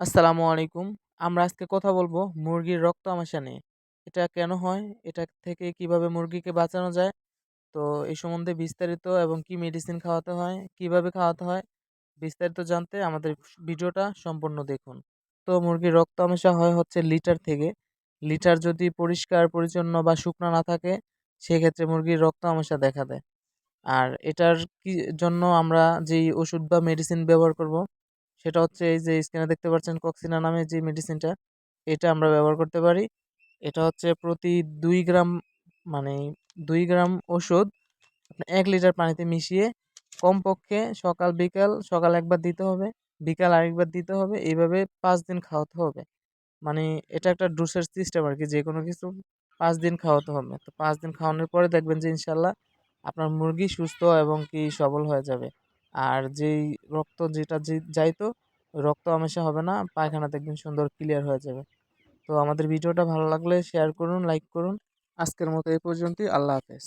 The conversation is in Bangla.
আসসালামু আলাইকুম। আমরা আজকে কথা বলব মুরগির রক্ত আমাশা নিয়ে। এটা কেন হয়? এটা থেকে কীভাবে মুরগিকে বাঁচানো যায়? তো এই সম্বন্ধে বিস্তারিত এবং কি মেডিসিন খাওয়াতে হয়, কীভাবে খাওয়াতে হয়, বিস্তারিত জানতে আমাদের ভিডিওটা সম্পূর্ণ দেখুন। তো মুরগির রক্ত আমাশা হয় হচ্ছে লিটার থেকে। লিটার যদি পরিষ্কার পরিচ্ছন্ন বা শুকনা না থাকে সেক্ষেত্রে মুরগির রক্ত আমাশা দেখা দেয়। আর এটার কি জন্য আমরা যেই ওষুধ বা মেডিসিন ব্যবহার করব সেটা হচ্ছে এই যে স্ক্রিনে দেখতে পাচ্ছেন কক্সিনা নামে যে মেডিসিনটা এটা আমরা ব্যবহার করতে পারি। এটা হচ্ছে প্রতি দুই গ্রাম মানে দুই গ্রাম ওষুধ এক লিটার পানিতে মিশিয়ে কমপক্ষে সকাল, বিকাল, সকাল একবার দিতে হবে, বিকাল আরেকবার দিতে হবে, এইভাবে পাঁচ দিন খাওয়াতে হবে। মানে এটা একটা ডোসের সিস্টেম আর কি যে কোনো কিছু পাঁচ দিন খাওয়াতে হবে। তো পাঁচ দিন খাওয়ানোর পরে দেখবেন যে ইনশাল্লাহ আপনার মুরগি সুস্থ এবং কি সবল হয়ে যাবে। আর যেই রক্ত যেটা যে যাইতো, রক্ত আমেশা হবে না, পায়খানাতে দেখবেন সুন্দর ক্লিয়ার হয়ে যাবে। তো আমাদের ভিডিওটা ভালো লাগলে শেয়ার করুন লাইক করুন। আজকের মতো এই পর্যন্তই, আল্লাহ হাফেজ।